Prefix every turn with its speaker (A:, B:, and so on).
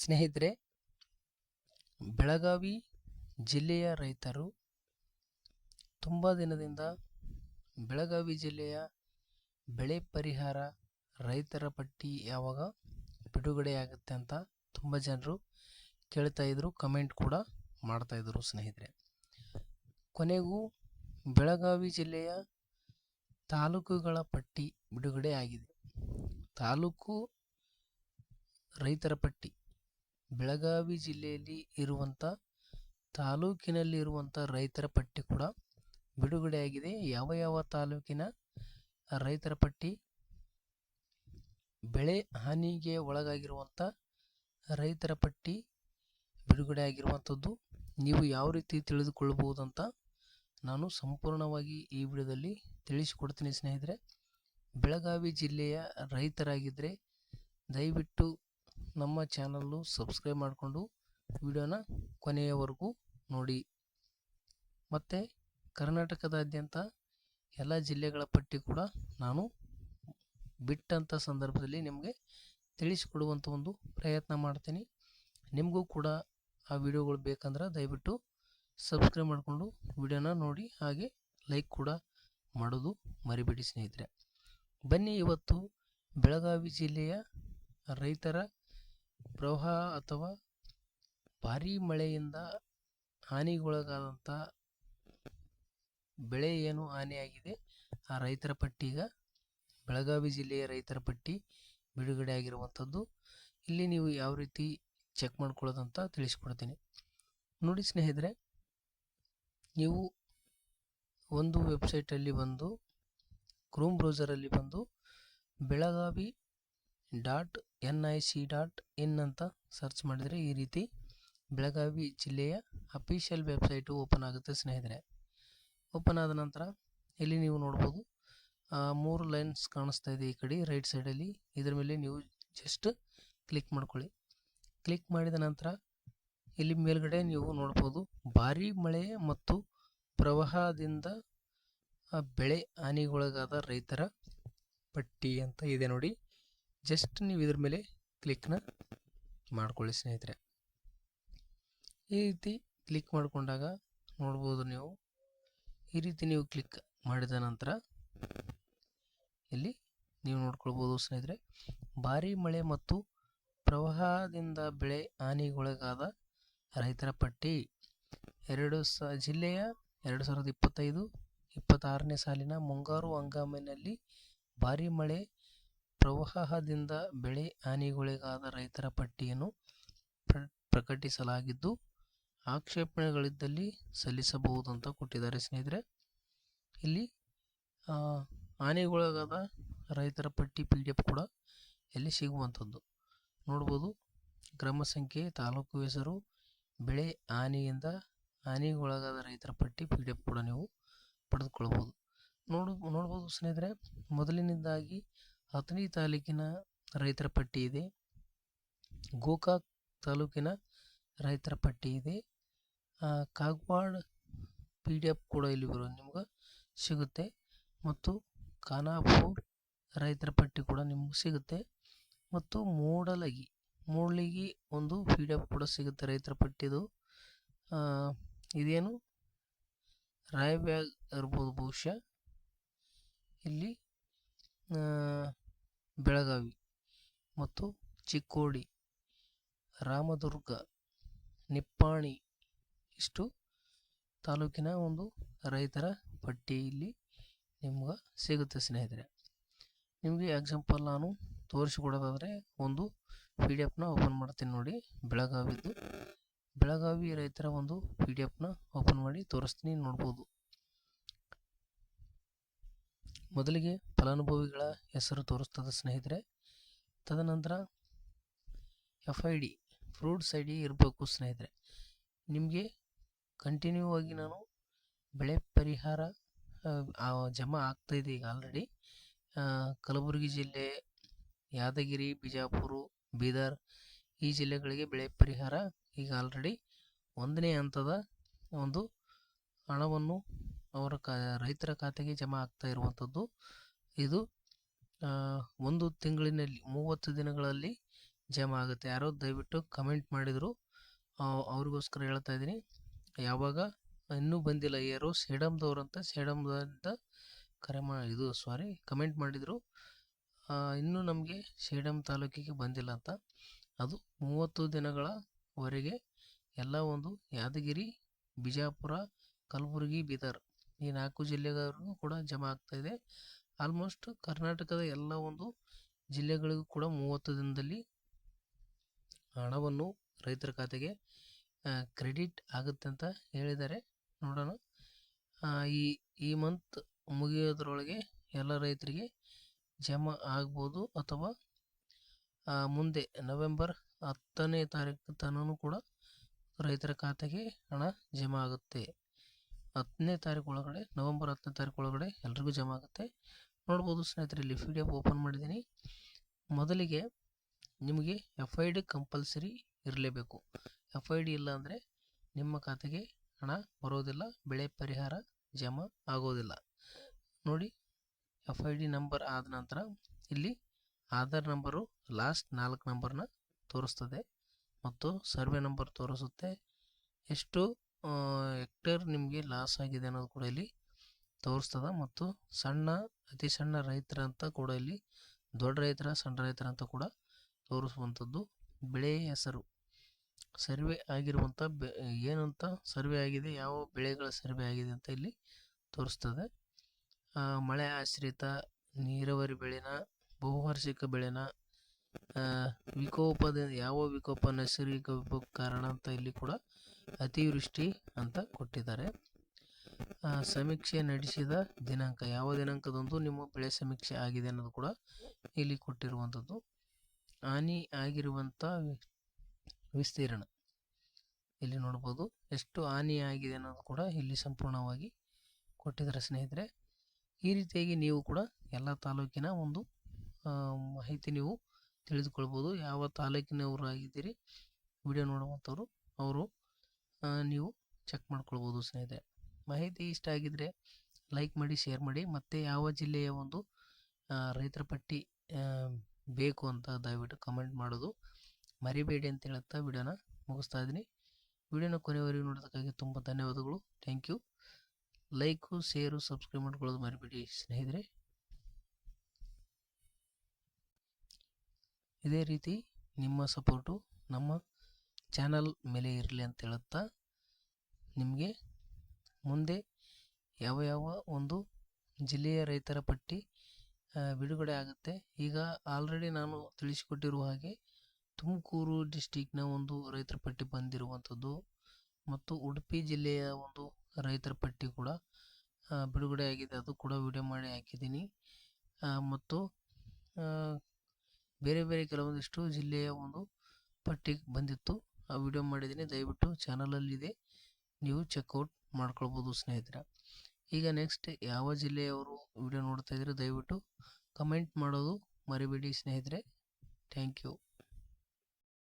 A: ಸ್ನೇಹಿತರೆ, ಬೆಳಗಾವಿ ಜಿಲ್ಲೆಯ ರೈತರು ತುಂಬ ದಿನದಿಂದ ಬೆಳಗಾವಿ ಜಿಲ್ಲೆಯ ಬೆಳೆ ಪರಿಹಾರ ರೈತರ ಪಟ್ಟಿ ಯಾವಾಗ ಬಿಡುಗಡೆಯಾಗುತ್ತೆ ಅಂತ ತುಂಬ ಜನರು ಕೇಳ್ತಾ ಇದ್ರು, ಕಮೆಂಟ್ ಕೂಡ ಮಾಡ್ತಾಯಿದ್ರು ಸ್ನೇಹಿತರೆ. ಕೊನೆಗೂ ಬೆಳಗಾವಿ ಜಿಲ್ಲೆಯ ತಾಲೂಕುಗಳ ಪಟ್ಟಿ ಬಿಡುಗಡೆ ಆಗಿದೆ ತಾಲೂಕು ರೈತರ ಪಟ್ಟಿ ಬೆಳಗಾವಿ ಜಿಲ್ಲೆಯಲ್ಲಿ ಇರುವಂಥ ತಾಲೂಕಿನಲ್ಲಿ ಇರುವಂಥ ರೈತರ ಪಟ್ಟಿ ಕೂಡ ಬಿಡುಗಡೆಯಾಗಿದೆ. ಯಾವ ಯಾವ ತಾಲೂಕಿನ ರೈತರ ಪಟ್ಟಿ ಬೆಳೆ ಹಾನಿಗೆ ಒಳಗಾಗಿರುವಂಥ ರೈತರ ಪಟ್ಟಿ ಬಿಡುಗಡೆ ಆಗಿರುವಂಥದ್ದು ನೀವು ಯಾವ ರೀತಿ ತಿಳಿದುಕೊಳ್ಳಬಹುದಂತ ನಾನು ಸಂಪೂರ್ಣವಾಗಿ ಈ ವಿಡಿಯೋದಲ್ಲಿ ತಿಳಿಸಿಕೊಡ್ತೀನಿ ಸ್ನೇಹಿತರೆ. ಬೆಳಗಾವಿ ಜಿಲ್ಲೆಯ ರೈತರಾಗಿದ್ದರೆ ದಯವಿಟ್ಟು ನಮ್ಮ ಚಾನಲ್ಲು ಸಬ್ಸ್ಕ್ರೈಬ್ ಮಾಡಿಕೊಂಡು ವಿಡಿಯೋನ ಕೊನೆಯವರೆಗೂ ನೋಡಿ. ಮತ್ತು ಕರ್ನಾಟಕದಾದ್ಯಂತ ಎಲ್ಲ ಜಿಲ್ಲೆಗಳ ಪಟ್ಟಿ ಕೂಡ ನಾನು ಬಿಟ್ಟಂಥ ಸಂದರ್ಭದಲ್ಲಿ ನಿಮಗೆ ತಿಳಿಸಿಕೊಡುವಂಥ ಒಂದು ಪ್ರಯತ್ನ ಮಾಡ್ತೀನಿ. ನಿಮಗೂ ಕೂಡ ಆ ವಿಡಿಯೋಗಳು ಬೇಕಂದ್ರೆ ದಯವಿಟ್ಟು ಸಬ್ಸ್ಕ್ರೈಬ್ ಮಾಡಿಕೊಂಡು ವಿಡಿಯೋನ ನೋಡಿ, ಹಾಗೆ ಲೈಕ್ ಕೂಡ ಮಾಡೋದು ಮರಿಬೇಡಿ ಸ್ನೇಹಿತರೆ. ಬನ್ನಿ ಇವತ್ತು ಬೆಳಗಾವಿ ಜಿಲ್ಲೆಯ ರೈತರ ಪ್ರವಾಹ ಅಥವಾ ಭಾರೀ ಮಳೆಯಿಂದ ಹಾನಿಗೊಳಗಾದಂಥ ಬೆಳೆ ಏನು ಹಾನಿಯಾಗಿದೆ? ಆ ರೈತರ ಪಟ್ಟಿಗ ಬೆಳಗಾವಿ ಜಿಲ್ಲೆಯ ರೈತರ ಪಟ್ಟಿ ಬಿಡುಗಡೆ ಆಗಿರುವಂಥದ್ದು ಇಲ್ಲಿ ನೀವು ಯಾವ ರೀತಿ ಚೆಕ್ ಮಾಡ್ಕೊಳ್ಳೋದಂತ ತಿಳಿಸ್ಕೊಡ್ತೀನಿ. ನೋಡಿ ಸ್ನೇಹಿತರೆ, ನೀವು ಒಂದು ವೆಬ್ಸೈಟಲ್ಲಿ ಬಂದು ಕ್ರೋಮ್ ಬ್ರೌಸರಲ್ಲಿ ಬಂದು, Belagavi dot N I C dot in ಅಂತ ಸರ್ಚ್ ಮಾಡಿದರೆ ಈ ರೀತಿ ಬೆಳಗಾವಿ ಜಿಲ್ಲೆಯ ಅಫಿಷಿಯಲ್ ವೆಬ್ಸೈಟು ಓಪನ್ ಆಗುತ್ತೆ ಸ್ನೇಹಿತರೆ. ಓಪನ್ ಆದ ನಂತರ ಇಲ್ಲಿ ನೀವು ನೋಡ್ಬೋದು ಮೂರು ಲೈನ್ಸ್ ಕಾಣಿಸ್ತಾ ಇದೆ ಈ ಕಡೆ ರೈಟ್ ಸೈಡಲ್ಲಿ ಇದರ ಮೇಲೆ ನೀವು ಜಸ್ಟ್ ಕ್ಲಿಕ್ ಮಾಡ್ಕೊಳ್ಳಿ. ಕ್ಲಿಕ್ ಮಾಡಿದ ನಂತರ ಇಲ್ಲಿ ಮೇಲ್ಗಡೆ ನೀವು ನೋಡ್ಬೋದು, ಭಾರೀ ಮಳೆ ಮತ್ತು ಪ್ರವಾಹದಿಂದ ಬೆಳೆ ಹಾನಿಗೊಳಗಾದ ರೈತರ ಪಟ್ಟಿ ಅಂತ ಇದೆ ನೋಡಿ. ಜಸ್ಟ್ ನೀವು ಇದ್ರ ಮೇಲೆ ಕ್ಲಿಕ್ನ ಮಾಡ್ಕೊಳ್ಳಿ, ಸ್ನೇಹಿತರೆ. ಈ ರೀತಿ ಕ್ಲಿಕ್ ಮಾಡಿಕೊಂಡಾಗ ನೋಡ್ಬೋದು ನೀವು, ಈ ರೀತಿ ನೀವು ಕ್ಲಿಕ್ ಮಾಡಿದ ನಂತರ ಇಲ್ಲಿ ನೀವು ನೋಡ್ಕೊಳ್ಬೋದು, ಸ್ನೇಹಿತರೆ. ಭಾರಿ ಮಳೆ ಮತ್ತು ಪ್ರವಾಹದಿಂದ ಬೆಳೆ ಹಾನಿಗೊಳಗಾದ ರೈತರ ಪಟ್ಟಿ. ಎರಡು ಸ, ಜಿಲ್ಲೆಯ ಎರಡು ಸಾವಿರದ ಇಪ್ಪತ್ತೈದು, ಇಪ್ಪತ್ತಾರನೇ ಸಾಲಿನ ಮುಂಗಾರು ಹಂಗಾಮಿನಲ್ಲಿ ಭಾರಿ ಮಳೆ ಪ್ರವಾಹದಿಂದ ಬೆಳೆ ಹಾನಿಗೊಳಗಾದ ರೈತರ ಪಟ್ಟಿಯನ್ನು ಪ್ರ, ಪ್ರಕಟಿಸಲಾಗಿದ್ದು, ಆಕ್ಷೇಪಣೆಗಳಿದ್ದಲ್ಲಿ ಸಲ್ಲಿಸಬಹುದು ಅಂತ ಕೊಟ್ಟಿದ್ದಾರೆ. ಸ್ನೇಹಿತರೆ, ಇಲ್ಲಿ ಹಾನಿಗೊಳಗಾದ ರೈತರ ಪಟ್ಟಿ ಪಿ ಡಿ ಎಫ್ ಕೂಡ ಇಲ್ಲಿ ಸಿಗುವಂಥದ್ದು ನೋಡ್ಬೋದು. ಗ್ರಾಮ ಸಂಖ್ಯೆ, ತಾಲೂಕು ಹೆಸರು, ಬೆಳೆ ಹಾನಿಯಿಂದ ಹಾನಿಗೊಳಗಾದ ರೈತರ ಪಟ್ಟಿ ಪಿ ಡಿ ಎಫ್ ಕೂಡ ನೀವು ಪಡೆದುಕೊಳ್ಬೋದು. ನೋಡು, ನೋಡ್ಬೋದು ಸ್ನೇಹಿತರೆ, ಮೊದಲಿನಿಂದಾಗಿ ಹತ್ತನೇ ತಾಲೂಕಿನ ರೈತರ ಪಟ್ಟಿ ಇದೆ. ಗೋಕಾಕ್ ತಾಲೂಕಿನ ರೈತರ ಪಟ್ಟಿ ಇದೆ. ಕಾಗವಾಡ ಪಿ ಡಿ ಎಫ್ ಕೂಡ ಇಲ್ಲಿ ಬರೋದು ನಿಮ್ಗೆ ಸಿಗುತ್ತೆ. ಮತ್ತು ಖಾನಾಪುರ್ ರೈತರ ಪಟ್ಟಿ ಕೂಡ ನಿಮ್ಗೆ ಸಿಗುತ್ತೆ. ಮತ್ತು ಮೂಡಲಗಿ ಮೂಡಲಗಿ ಒಂದು ಪಿ ಡಿ ಎಫ್ ಕೂಡ ಸಿಗುತ್ತೆ ರೈತರ ಪಟ್ಟಿದು. ಇದೇನು? ರಾಯಬ್ಯಾಗ್ ಇರ್ಬೋದು ಬಹುಶಃ. ಇಲ್ಲಿ ಬೆಳಗಾವಿ ಮತ್ತು ಚಿಕ್ಕೋಡಿ, ರಾಮದುರ್ಗ, ನಿಪ್ಪಾಣಿ ಇಷ್ಟು ತಾಲೂಕಿನ ಒಂದು ರೈತರ ಪಟ್ಟಿ ಇಲ್ಲಿ ನಿಮ್ಗೆ ಸಿಗುತ್ತೆ ಸ್ನೇಹಿತರೆ. ನಿಮಗೆ ಎಕ್ಸಾಂಪಲ್ ನಾನು ತೋರಿಸಿಕೊಡೋದಾದರೆ ಒಂದು ಪಿ ಡಿ ಎಫ್ನ ಓಪನ್ ಮಾಡ್ತೀನಿ ನೋಡಿ, ಬೆಳಗಾವಿದು. ಬೆಳಗಾವಿ ರೈತರ ಒಂದು ಪಿ ಡಿ ಎಫ್ನ ಓಪನ್ ಮಾಡಿ ತೋರಿಸ್ತೀನಿ ನೋಡ್ಬೋದು. ಮೊದಲಿಗೆ ಫಲಾನುಭವಿಗಳ ಹೆಸರು ತೋರಿಸ್ತದೆ ಸ್ನೇಹಿತರೆ, ತದನಂತರ F I D, FRUITS I D ಇರಬೇಕು ಸ್ನೇಹಿತರೆ. ನಿಮಗೆ ಕಂಟಿನ್ಯೂ ಆಗಿ ನಾನು ಬೆಳೆ ಪರಿಹಾರ ಜಮಾ ಆಗ್ತಾ ಇದೆ ಈಗ ಆಲ್ರೆಡಿ ಕಲಬುರಗಿ ಜಿಲ್ಲೆ, ಯಾದಗಿರಿ, ಬಿಜಾಪುರ, ಬೀದರ್ ಈ ಜಿಲ್ಲೆಗಳಿಗೆ ಬೆಳೆ ಪರಿಹಾರ ಈಗ ಆಲ್ರೆಡಿ ಒಂದನೇ ಹಂತದ ಒಂದು ಹಣವನ್ನು ಅವರ ಕ, ರೈತರ ಖಾತೆಗೆ ಜಮಾ ಆಗ್ತಾ ಇರುವಂಥದ್ದು. ಇದು ಒಂದು ತಿಂಗಳಿನಲ್ಲಿ, ಮೂವತ್ತು ದಿನಗಳಲ್ಲಿ ಜಮಾ ಆಗುತ್ತೆ. ಯಾರೋ ದಯವಿಟ್ಟು ಕಮೆಂಟ್ ಮಾಡಿದರು. ಅವ್ರಿಗೋಸ್ಕರ ಹೇಳ್ತಾ ಇದ್ದೀನಿ. ಯಾವಾಗ ಇನ್ನೂ ಬಂದಿಲ್ಲ ಯಾರು ಸೇಡಮ್ದವ್ರು ಅಂತ ಸೇಡಮ್ದಿಂದ ಕರೆ ಮಾ, ಇದು ಸಾರಿ ಕಮೆಂಟ್ ಮಾಡಿದರು. ಇನ್ನೂ ನಮಗೆ ಸೇಡಮ್ ತಾಲೂಕಿಗೆ ಬಂದಿಲ್ಲ ಅಂತ. ಅದು ಮೂವತ್ತು ದಿನಗಳವರೆಗೆ ಎಲ್ಲ ಒಂದು ಯಾದಗಿರಿ, ಬಿಜಾಪುರ, ಕಲಬುರಗಿ, ಬೀದರ್ ಈ ನಾಲ್ಕು ಜಿಲ್ಲೆಗಳಿಗೂ ಕೂಡ ಜಮಾ ಆಗ್ತಾ ಇದೆ. ಆಲ್ಮೋಸ್ಟ್ ಕರ್ನಾಟಕದ ಎಲ್ಲ ಒಂದು ಜಿಲ್ಲೆಗಳಿಗೂ ಕೂಡ ಮೂವತ್ತು ದಿನದಲ್ಲಿ ಹಣವನ್ನು ರೈತರ ಖಾತೆಗೆ ಕ್ರೆಡಿಟ್ ಆಗುತ್ತೆ ಅಂತ ಹೇಳಿದ್ದಾರೆ. ನೋಡೋಣ. ಈ ಈ ಮಂತ್ ಮುಗಿಯೋದ್ರೊಳಗೆ ಎಲ್ಲ ರೈತರಿಗೆ ಜಮಾ ಆಗ್ಬೋದು ಅಥವಾ ಮುಂದೆ ನವೆಂಬರ್ ಹತ್ತನೇ ತಾರೀಕು ತನೂ ಕೂಡ ರೈತರ ಖಾತೆಗೆ ಹಣ ಜಮಾ ಆಗುತ್ತೆ. ಹತ್ತನೇ ತಾರೀಕು ಒಳಗಡೆ ನವೆಂಬರ್ ಹತ್ತನೇ ತಾರೀಕು ಒಳಗಡೆ ಎಲ್ರಿಗೂ ಜಮಾ ಆಗುತ್ತೆ. ನೋಡ್ಬೋದು ಸ್ನೇಹಿತರೆ, ಇಲ್ಲಿ ಪಿ ಡಿ ಎಫ್ ಓಪನ್ ಮಾಡಿದ್ದೀನಿ. ಮೊದಲಿಗೆ ನಿಮಗೆ ಎಫ್ ಐ ಡಿ ಕಂಪಲ್ಸರಿ ಇರಲೇಬೇಕು. ಎಫ್ ಐ ಡಿ ಇಲ್ಲ ಅಂದರೆ ನಿಮ್ಮ ಖಾತೆಗೆ ಹಣ ಬರೋದಿಲ್ಲ, ಬೆಳೆ ಪರಿಹಾರ ಜಮಾ ಆಗೋದಿಲ್ಲ. ನೋಡಿ ಎಫ್ ಐ ಡಿ ನಂಬರ್ ಆದ ನಂತರ ಇಲ್ಲಿ ಆಧಾರ್ ನಂಬರು ಲಾಸ್ಟ್ ನಾಲ್ಕು ನಂಬರ್ನ ತೋರಿಸ್ತದೆ ಮತ್ತು ಸರ್ವೆ ನಂಬರ್ ತೋರಿಸುತ್ತೆ. ಎಷ್ಟು? ಹೆಕ್ಟೇರ್ ನಿಮಗೆ ಲಾಸ್ ಆಗಿದೆ ಅನ್ನೋದು ಕೂಡ ಇಲ್ಲಿ ತೋರಿಸ್ತದ ಮತ್ತು ಸಣ್ಣ, ಅತಿ ಸಣ್ಣ ರೈತರ ಅಂತ ಕೂಡ ಇಲ್ಲಿ, ದೊಡ್ಡ ರೈತರ, ಸಣ್ಣ ರೈತರ ಅಂತ ಕೂಡ ತೋರಿಸುವಂಥದ್ದು. ಬೆಳೆ ಹೆಸರು. ಸರ್ವೆ ಆಗಿರುವಂಥ ಬೆ, ಏನಂತ ಸರ್ವೆ ಆಗಿದೆ, ಯಾವ ಬೆಳೆಗಳ ಸರ್ವೆ ಆಗಿದೆ ಅಂತ ಇಲ್ಲಿ ತೋರಿಸ್ತದೆ. ಮಳೆ ಆಶ್ರಿತ, ನೀರಾವರಿ ಬೆಳೆನ, ಬಹುವಾರ್ಷಿಕ ಬೆಳೆನ ವಿಕೋಪದ, ಯಾವ ವಿಕೋಪ ನೈಸರ್ಗಿಕ ವಿಕೋಪ ಕಾರಣ ಅಂತ ಇಲ್ಲಿ ಕೂಡ ಅತಿವೃಷ್ಟಿ ಅಂತ ಕೊಟ್ಟಿದ್ದಾರೆ. ಸಮೀಕ್ಷೆ ನಡೆಸಿದ ದಿನಾಂಕ, ಯಾವ ದಿನಾಂಕದಂದು ನಿಮ್ಮ ಬೆಳೆ ಸಮೀಕ್ಷೆ ಆಗಿದೆ ಅನ್ನೋದು ಕೂಡ ಇಲ್ಲಿ ಕೊಟ್ಟಿರುವಂಥದ್ದು. ಹಾನಿ ಆಗಿರುವಂಥ ವಿಸ್ತೀರ್ಣ ಇಲ್ಲಿ ನೋಡ್ಬೋದು. ಎಷ್ಟು ಹಾನಿ ಆಗಿದೆ ಅನ್ನೋದು ಕೂಡ ಇಲ್ಲಿ ಸಂಪೂರ್ಣವಾಗಿ ಕೊಟ್ಟಿದ್ದಾರೆ ಸ್ನೇಹಿತರೆ. ಈ ರೀತಿಯಾಗಿ ನೀವು ಕೂಡ ಎಲ್ಲ ತಾಲೂಕಿನ ಒಂದು ಮಾಹಿತಿ ನೀವು ತಿಳಿದುಕೊಳ್ಬೋದು. ಯಾವ ತಾಲೂಕಿನವರು ಆಗಿದ್ದೀರಿ ವಿಡಿಯೋ ನೋಡುವಂಥವ್ರು, ಅವರು ನೀವು ಚೆಕ್ ಮಾಡ್ಕೊಳ್ಬೋದು ಸ್ನೇಹಿತರೆ. ಮಾಹಿತಿ ಇಷ್ಟ ಆಗಿದ್ದರೆ ಲೈಕ್ ಮಾಡಿ ಶೇರ್ ಮಾಡಿ. ಮತ್ತು ಯಾವ ಜಿಲ್ಲೆಯ ಒಂದು ರೈತರ ಪಟ್ಟಿ ಬೇಕು ಅಂತ ದಯವಿಟ್ಟು ಕಮೆಂಟ್ ಮಾಡೋದು ಮರಿಬೇಡಿ ಅಂತ ಹೇಳುತ್ತಾ ವಿಡಿಯೋನ ಮುಗಿಸ್ತಾ ಇದ್ದೀನಿ. ವಿಡಿಯೋನ ಕೊನೆವರೆಗೂ ನೋಡೋದಕ್ಕಾಗಿ ತುಂಬ ಧನ್ಯವಾದಗಳು. Thank you like share subscribe ಮಾಡ್ಕೊಳ್ಳೋದು ಮರಿಬೇಡಿ ಸ್ನೇಹಿತರೆ. ಇದೇ ರೀತಿ ನಿಮ್ಮ ಸಪೋರ್ಟು ನಮ್ಮ ಚಾನಲ್ ಮೇಲೆ ಇರಲಿ ಅಂತ ಹೇಳುತ್ತಾ ನಿಮಗೆ ಮುಂದೆ ಯಾವ ಯಾವ ಒಂದು ಜಿಲ್ಲೆಯ ರೈತರ ಪಟ್ಟಿ ಬಿಡುಗಡೆ ಆಗುತ್ತೆ. ಈಗ ಆಲ್ರೆಡಿ ನಾನು ತಿಳಿಸಿಕೊಟ್ಟಿರುವ ಹಾಗೆ ತುಮಕೂರು ಡಿಸ್ಟಿಕ್ನ ಒಂದು ರೈತರ ಪಟ್ಟಿ ಬಂದಿರುವಂಥದ್ದು ಮತ್ತು ಉಡುಪಿ ಜಿಲ್ಲೆಯ ಒಂದು ರೈತರ ಪಟ್ಟಿ ಕೂಡ ಬಿಡುಗಡೆ ಆಗಿದೆ. ಅದು ಕೂಡ ವಿಡಿಯೋ ಮಾಡಿ ಹಾಕಿದ್ದೀನಿ. ಮತ್ತು ಬೇರೆ ಬೇರೆ ಕೆಲವೊಂದಿಷ್ಟು ಜಿಲ್ಲೆಯ ಒಂದು ಪಟ್ಟಿ ಬಂದಿತ್ತು. ಆ ವಿಡಿಯೋ ಮಾಡಿದ್ದೀನಿ, ದಯವಿಟ್ಟು ಚಾನಲಲ್ಲಿದೆ. ನೀವು ಚೆಕ್ಔಟ್ ಮಾಡ್ಕೊಳ್ಬೋದು ಸ್ನೇಹಿತರೆ. ಈಗ ನೆಕ್ಸ್ಟ್ ಯಾವ ಜಿಲ್ಲೆಯವರು ವಿಡಿಯೋ ನೋಡ್ತಾ ದಯವಿಟ್ಟು ಕಮೆಂಟ್ ಮಾಡೋದು ಮರಿಬೇಡಿ ಸ್ನೇಹಿತರೆ. Thank you